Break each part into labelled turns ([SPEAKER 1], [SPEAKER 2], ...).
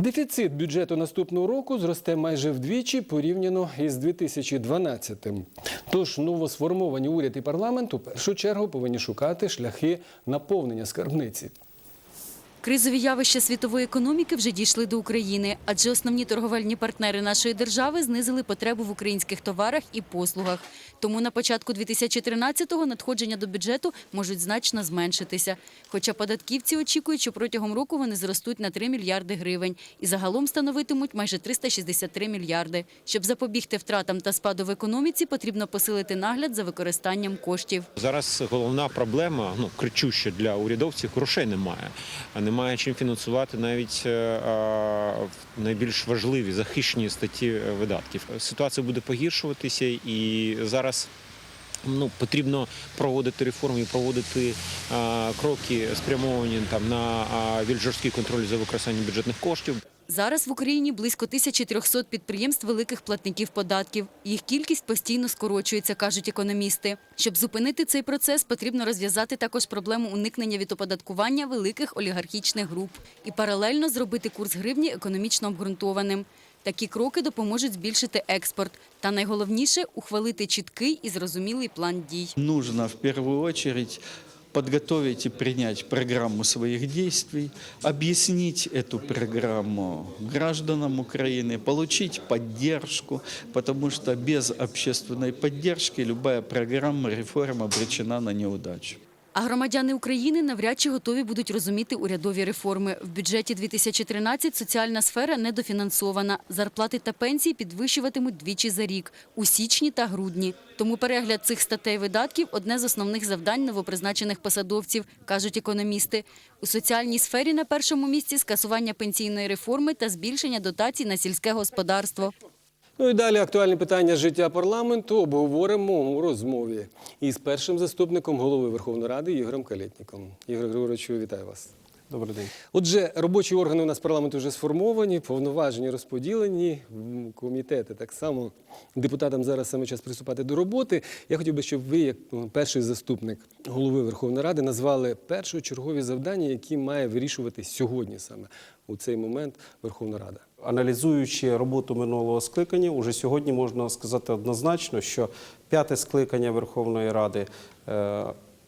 [SPEAKER 1] Дефіцит бюджету наступного року зросте майже вдвічі порівняно із 2012-м. Тож новосформовані уряд і парламент у першу чергу повинні шукати шляхи наповнення скарбниці.
[SPEAKER 2] Кризові явища світової економіки вже дійшли до України, адже основні торговельні партнери нашої держави знизили потребу в українських товарах і послугах. Тому на початку 2013-го надходження до бюджету можуть значно зменшитися. Хоча податківці очікують, що протягом року вони зростуть на 3 мільярди гривень і загалом становитимуть майже 363 мільярди. Щоб запобігти втратам та спаду в економіці, потрібно посилити нагляд за використанням коштів.
[SPEAKER 3] Зараз головна проблема, ну кричуща для урядовців, грошей немає. А немає чим фінансувати навіть е, найбільш важливі захищені статті е, видатків. Ситуація буде погіршуватися, і зараз ну, потрібно проводити реформи проводити а, кроки, спрямовані там на а, більш жорсткий контроль за використанням бюджетних коштів.
[SPEAKER 2] Зараз в Україні близько 1300 підприємств великих платників податків. Їх кількість постійно скорочується, кажуть економісти. Щоб зупинити цей процес, потрібно розв'язати також проблему уникнення від оподаткування великих олігархічних груп і паралельно зробити курс гривні економічно обґрунтованим. Такі кроки допоможуть збільшити експорт. Та найголовніше – ухвалити чіткий і зрозумілий план дій.
[SPEAKER 4] Нужно в первую очередь подготовить и принять программу своих действий, объяснить эту программу гражданам Украины, получить поддержку, потому что без общественной поддержки любая программа реформ обречена на неудачу.
[SPEAKER 2] А громадяни України навряд чи готові будуть розуміти урядові реформи. В бюджеті 2013 соціальна сфера недофінансована. Зарплати та пенсії підвищуватимуть двічі за рік – у січні та грудні. Тому перегляд цих статей видатків – одне з основних завдань новопризначених посадовців, кажуть економісти. У соціальній сфері на першому місці скасування пенсійної реформи та збільшення дотацій на сільське господарство.
[SPEAKER 1] Ну і далі актуальні питання життя парламенту обговоримо у розмові із першим заступником голови Верховної Ради Ігорем Калєтніком. Ігор Григоровичу, вітаю вас.
[SPEAKER 5] Добрий день.
[SPEAKER 1] Отже, робочі органи у нас парламенту вже сформовані, повноваження розподілені, комітети так само. Депутатам зараз саме час приступати до роботи. Я хотів би, щоб ви, як перший заступник голови Верховної Ради, назвали першочергові завдання, які має вирішувати сьогодні саме у цей момент Верховна Рада.
[SPEAKER 5] Аналізуючи роботу минулого скликання, уже сьогодні можна сказати однозначно, що п'яте скликання Верховної Ради е,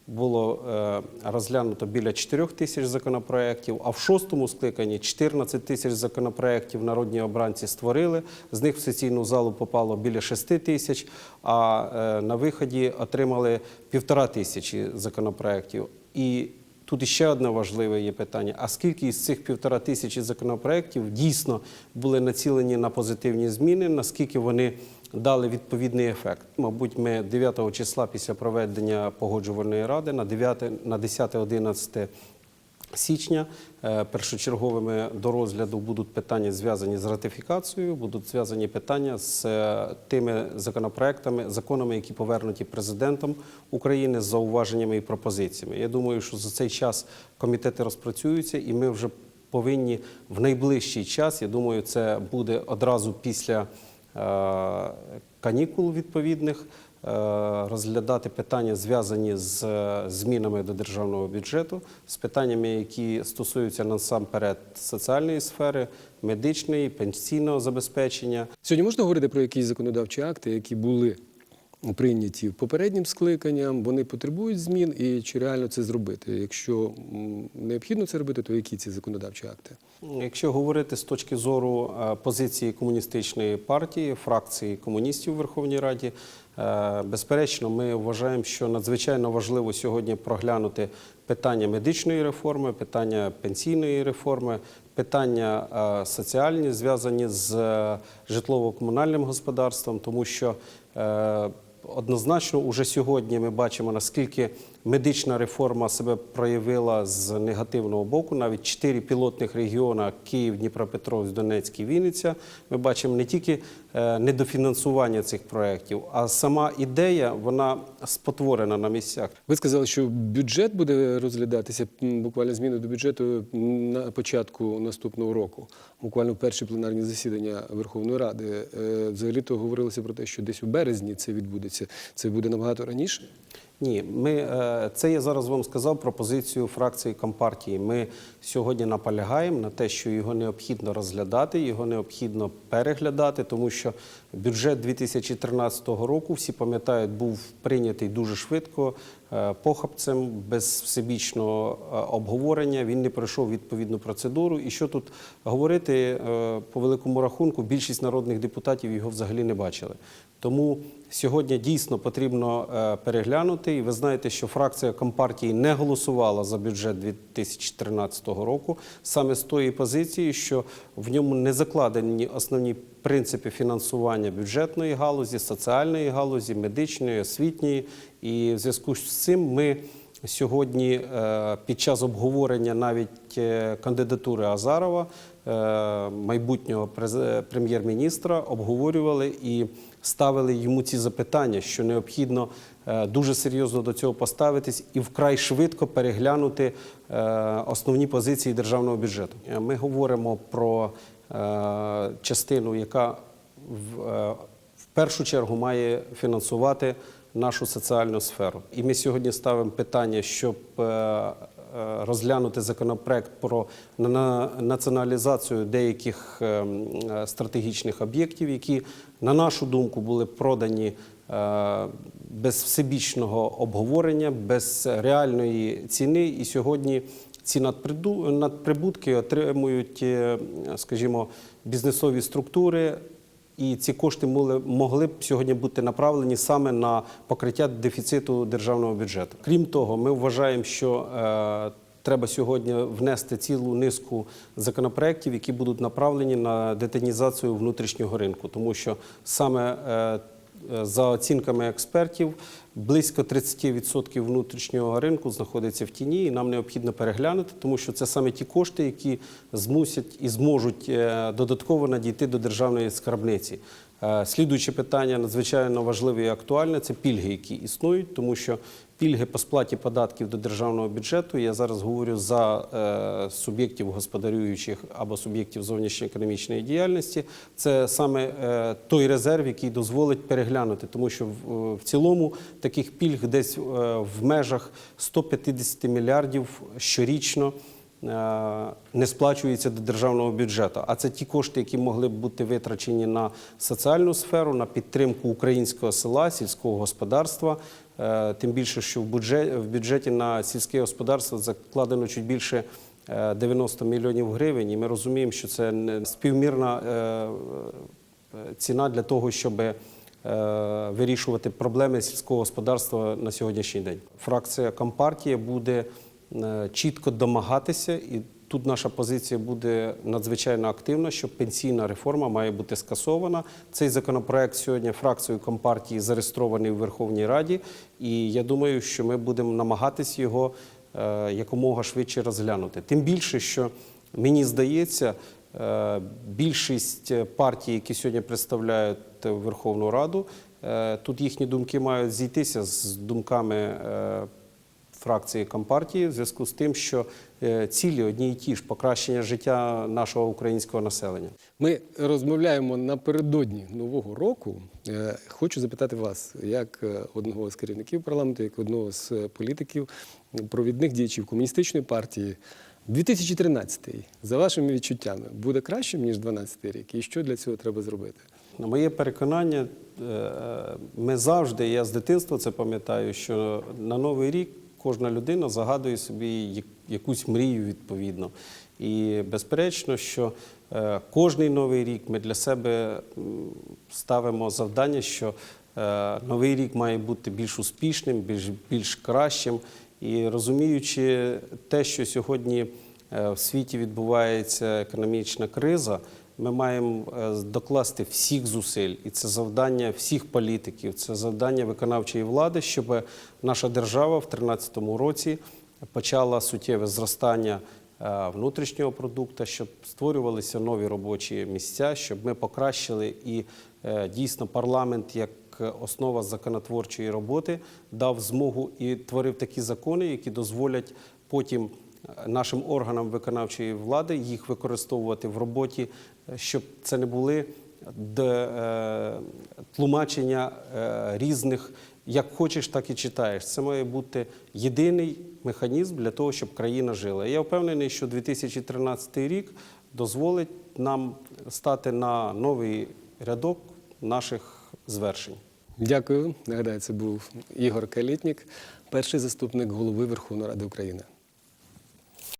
[SPEAKER 5] було е, розглянуто біля 4 тисяч законопроєктів, а в шостому скликанні 14 тисяч законопроєктів народні обранці створили. З них в сесійну залу попало біля 6 тисяч, а е, на виході отримали півтора тисячі законопроєктів. І Тут ще одне важливе є питання: а скільки із цих півтора тисячі законопроєктів дійсно були націлені на позитивні зміни, наскільки вони дали відповідний ефект? Мабуть, ми 9 числа після проведення погоджувальної ради на 9, на 10-11 січня е, першочерговими до розгляду будуть питання зв'язані з ратифікацією, будуть зв'язані питання з е, тими законопроектами, законами, які повернуті президентом України з зауваженнями і пропозиціями. Я думаю, що за цей час комітети розпрацюються, і ми вже повинні в найближчий час. Я думаю, це буде одразу після е, канікул відповідних. Е, Розглядати питання, зв'язані з е, змінами до державного бюджету, з питаннями, які стосуються насамперед соціальної сфери, медичної, пенсійного забезпечення.
[SPEAKER 1] Сьогодні можна говорити про якісь законодавчі акти, які були прийняті попереднім скликанням, вони потребують змін, і чи реально це зробити? Якщо необхідно це робити, то які ці законодавчі акти?
[SPEAKER 5] Якщо говорити з точки зору е, позиції комуністичної партії, фракції комуністів у Верховній Раді, безперечно, ми вважаємо, що надзвичайно важливо сьогодні проглянути питання медичної реформи, питання пенсійної реформи, питання е, соціальні, зв'язані з е, житлово-комунальним господарством, тому що е, Однозначно, уже сьогодні ми бачимо, наскільки медична реформа себе проявила з негативного боку. Навіть чотири пілотних регіона Київ, Дніпропетровськ, Донецьк і Вінниця. Ми бачимо не тільки е, недофінансування цих проєктів, а сама ідея вона спотворена на місцях.
[SPEAKER 1] Ви сказали, що бюджет буде розглядатися буквально зміни до бюджету на початку наступного року, буквально перші пленарні засідання Верховної Ради. Е, Взагалі-то говорилося про те, що десь у березні це відбудеться. Це буде набагато раніше.
[SPEAKER 5] Ні, ми е, це я зараз вам сказав про позицію фракції Компартії. Ми сьогодні наполягаємо на те, що його необхідно розглядати, його необхідно переглядати, тому що бюджет 2013 року, всі пам'ятають, був прийнятий дуже швидко, е, похапцем, без всебічного е, обговорення. Він не пройшов відповідну процедуру. І що тут говорити по великому рахунку, більшість народних депутатів його взагалі не бачили. Тому сьогодні дійсно потрібно е, переглянути. І ви знаєте, що фракція Компартії не голосувала за бюджет 2013 року саме з тої позиції, що в ньому не закладені основні принципи фінансування бюджетної галузі, соціальної галузі, медичної, освітньої. І в зв'язку з цим ми сьогодні е, під час обговорення навіть е, кандидатури Азарова, е, майбутнього прем'єр-міністра, обговорювали і ставили йому ці запитання, що необхідно дуже серйозно до цього поставитись і вкрай швидко переглянути основні позиції державного бюджету. Ми говоримо про частину, яка в першу чергу має фінансувати нашу соціальну сферу. І ми сьогодні ставимо питання, щоб е, е, розглянути законопроект про націоналізацію деяких е, м, е, стратегічних об'єктів, які, на нашу думку, були продані без всебічного обговорення, без реальної ціни. І сьогодні ці надприбутки отримують, скажімо, бізнесові структури. І ці кошти могли, б сьогодні бути направлені саме на покриття дефіциту державного бюджету. Крім того, ми вважаємо, що е, треба сьогодні внести цілу низку законопроєктів, які будуть направлені на детинізацію внутрішнього ринку, тому що саме Е, За оцінками експертів, близько 30% внутрішнього ринку знаходиться в тіні, і нам необхідно переглянути, тому що це саме ті кошти, які змусять і зможуть е, додатково надійти до державної скарбниці. Е, Слідуюче питання надзвичайно важливе і актуальне це пільги, які існують, тому що пільги по сплаті податків до державного бюджету. Я зараз говорю за е, суб'єктів господарюючих або суб'єктів зовнішньоекономічної діяльності. Це саме е, той резерв, який дозволить переглянути, тому що в, в цілому таких пільг десь е, в межах 150 мільярдів щорічно. Е, Не сплачується до державного бюджету, а це ті кошти, які могли б бути витрачені на соціальну сферу, на підтримку українського села, сільського господарства. Е, Тим більше, що в бюджеті, в бюджеті на сільське господарство закладено чуть більше е, 90 мільйонів гривень, і ми розуміємо, що це співмірна е, е, ціна для того, щоб е, вирішувати проблеми сільського господарства на сьогоднішній день. Фракція Компартія буде е, чітко домагатися, і тут наша позиція буде надзвичайно активна, що пенсійна реформа має бути скасована. Цей законопроект сьогодні фракцією Компартії зареєстрований у Верховній Раді, і я думаю, що ми будемо намагатись його е, якомога швидше розглянути. Тим більше, що мені здається, е, більшість партій, які сьогодні представляють Верховну Раду, е, тут їхні думки мають зійтися з думками е, фракції Компартії в зв'язку з тим, що е, цілі одні й ті ж покращення життя нашого українського населення.
[SPEAKER 1] Ми розмовляємо напередодні нового року. Е, Хочу запитати вас, як е, одного з керівників парламенту, як одного з політиків, провідних діячів комуністичної партії. 2013 за вашими відчуттями буде кращим ніж 12 рік, і що для цього треба зробити?
[SPEAKER 5] На моє переконання, ми завжди, я з дитинства це пам'ятаю, що на Новий рік кожна людина загадує собі якусь мрію відповідно. І безперечно, що е, кожний новий рік ми для себе ставимо завдання, що е, новий рік має бути більш успішним, більш, більш кращим. І розуміючи те, що сьогодні е, в світі відбувається економічна криза, ми маємо е, докласти всіх зусиль, і це завдання всіх політиків, це завдання виконавчої влади, щоб наша держава в 2013 році почала суттєве зростання е, внутрішнього продукту, щоб створювалися нові робочі місця, щоб ми покращили. І е, дійсно парламент як основа законотворчої роботи дав змогу і творив такі закони, які дозволять потім нашим органам виконавчої влади їх використовувати в роботі, щоб це не були е, тлумачення е, різних як хочеш, так і читаєш. Це має бути єдиний механізм для того, щоб країна жила. Я впевнений, що 2013 рік дозволить нам стати на новий рядок наших звершень.
[SPEAKER 1] Дякую. Нагадаю, це був Ігор Калітнік, перший заступник голови Верховної Ради України.